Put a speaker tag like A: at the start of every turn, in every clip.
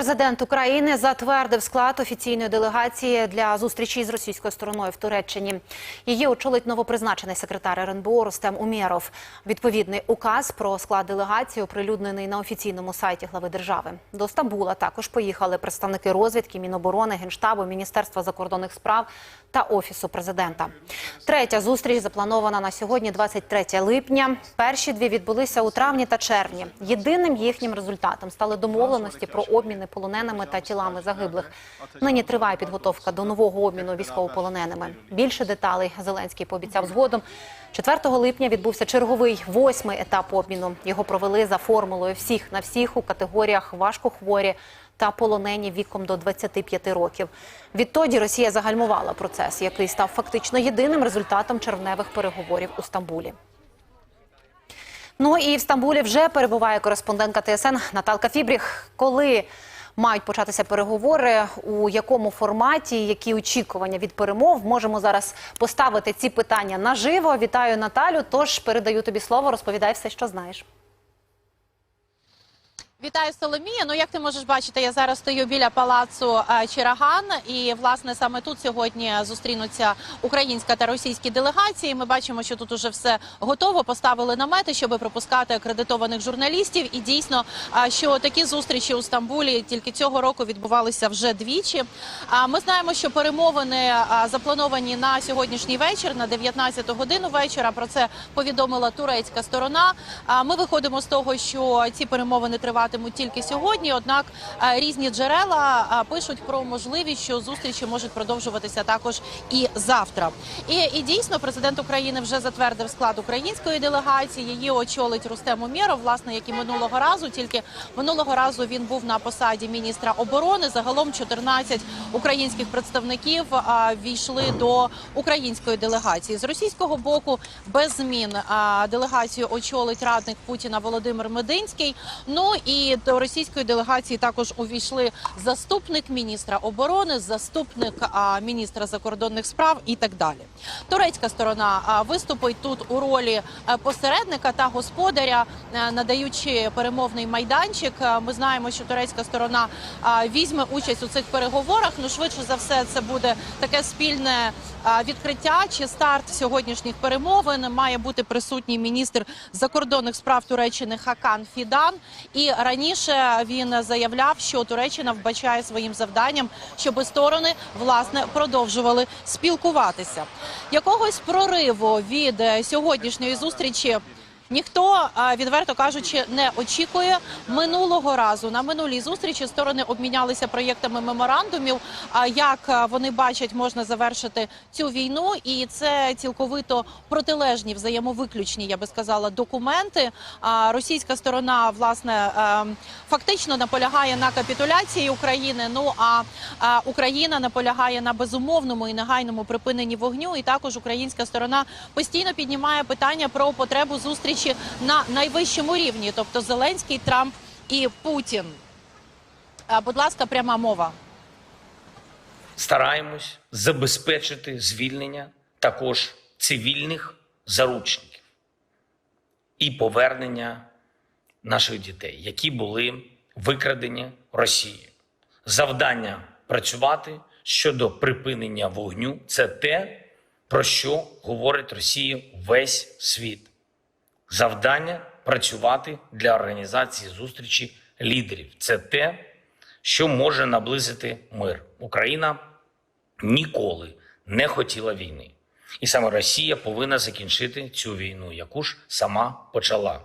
A: Президент України затвердив склад офіційної делегації для зустрічі з російською стороною в Туреччині. Її очолить новопризначений секретар РНБО Рустем Умєров. Відповідний указ про склад делегації оприлюднений на офіційному сайті глави держави. До Стамбула також поїхали представники розвідки, Міноборони, Генштабу, Міністерства закордонних справ та офісу президента. Третя зустріч запланована на сьогодні, 23 липня. Перші дві відбулися у травні та червні. Єдиним їхнім результатом стали домовленості про обміни полоненими та тілами загиблих. Нині триває підготовка до нового обміну військовополоненими. Більше деталей Зеленський пообіцяв згодом. 4 липня відбувся черговий восьмий етап обміну. Його провели за формулою всіх на всіх у категоріях важкохворі та полонені віком до 25 років. Відтоді Росія загальмувала процес, який став фактично єдиним результатом червневих переговорів у Стамбулі. Ну і в Стамбулі вже перебуває кореспондентка ТСН Наталка Фібріх. Коли мають початися переговори, у якому форматі, які очікування від перемов, можемо зараз поставити ці питання наживо. Вітаю Наталю. Тож передаю тобі слово. Розповідай все, що знаєш.
B: Вітаю Соломія. Ну як ти можеш бачити, я зараз стою біля палацу е, Чираган, і власне саме тут сьогодні зустрінуться українська та російські делегації. Ми бачимо, що тут уже все готово. Поставили намети, щоб пропускати акредитованих журналістів. І дійсно, е, що такі зустрічі у Стамбулі тільки цього року відбувалися вже двічі. Ми знаємо, що перемовини е, заплановані на сьогоднішній вечір, на 19 годину вечора. Про це повідомила турецька сторона. Ми виходимо з того, що ці перемовини триватимуть тільки сьогодні. Однак е, різні джерела е, пишуть про можливість, що зустрічі можуть продовжуватися також і завтра. І, і дійсно, президент України вже затвердив склад української делегації. Її очолить Рустем Умєров, власне, як і минулого разу. Тільки минулого разу він був на посаді міністра оборони. Загалом 14 українських представників а, війшли до української делегації з російського боку. Без змін делегацію очолить радник Путіна Володимир Мединський. Ну і до російської делегації також увійшли заступник міністра оборони, заступник міністра закордонних справ і так далі. Турецька сторона виступить тут у ролі посередника та господаря, а, надаючи перемовний майданчик. А, Ми знаємо, що турецька сторона візьме участь у цих переговорах. Ну швидше за все, це буде таке спільне відкриття чи старт сьогоднішніх перемовин. Має бути присутній міністр закордонних справ Туреччини Хакан Фідан. І раніше він заявляв, що Туреччина вбачає своїм завданням, щоб сторони власне продовжували спілкуватися. Якогось прориву від е, сьогоднішньої зустрічі. Ніхто відверто кажучи не очікує минулого разу. На минулій зустрічі сторони обмінялися проєктами меморандумів. Як вони бачать, можна завершити цю війну, і це цілковито протилежні, взаємовиключні, я би сказала, документи. Російська сторона власне е, фактично наполягає на капітуляції України. Ну а, а Україна наполягає на безумовному і негайному припиненні вогню. І також українська сторона постійно піднімає питання про потребу зустрічі на найвищому рівні, тобто Зеленський, Трамп і Путін. Будь ласка, пряма мова.
C: Стараємось забезпечити звільнення також цивільних заручників і повернення наших дітей, які були викрадені Росією. Завдання працювати щодо припинення вогню це те, про що говорить Росії весь світ. Завдання працювати для організації зустрічі лідерів. Це те, що може наблизити мир. Україна ніколи не хотіла війни. І саме Росія повинна закінчити цю війну, яку ж сама почала.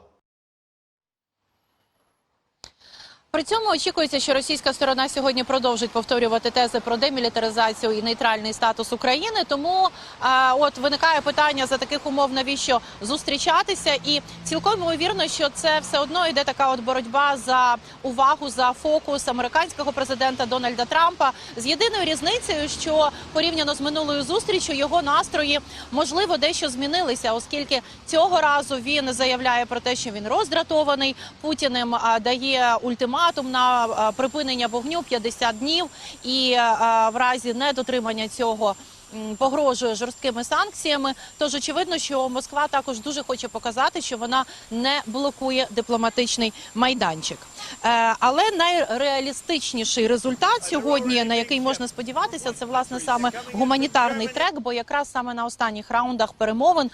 B: При цьому очікується, що російська сторона сьогодні продовжить повторювати тези про демілітаризацію і нейтральний статус України. Тому а, от виникає питання за таких умов, навіщо зустрічатися, і цілком ймовірно, що це все одно йде така от боротьба за увагу за фокус американського президента Дональда Трампа. З єдиною різницею, що порівняно з минулою зустрічю його настрої можливо дещо змінилися, оскільки цього разу він заявляє про те, що він роздратований. Путіним, а, дає ультиматум на припинення вогню 50 днів, і в разі недотримання цього. Погрожує жорсткими санкціями. Тож очевидно, що Москва також дуже хоче показати, що вона не блокує дипломатичний майданчик. Е, Але найреалістичніший результат сьогодні, на який можна сподіватися, це власне саме гуманітарний трек, бо якраз саме на останніх раундах перемовин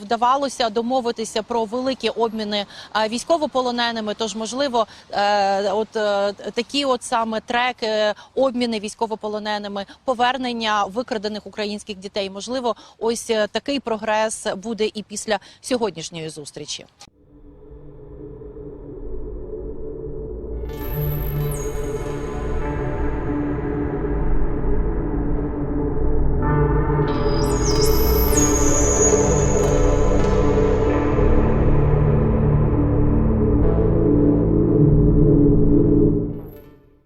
B: вдавалося домовитися про великі обміни військовополоненими. Тож, можливо, е, от е, такі, от саме треки, обміни військовополоненими, повернення викрадених українських дітей. Можливо, ось е, такий прогрес буде і після сьогоднішньої зустрічі.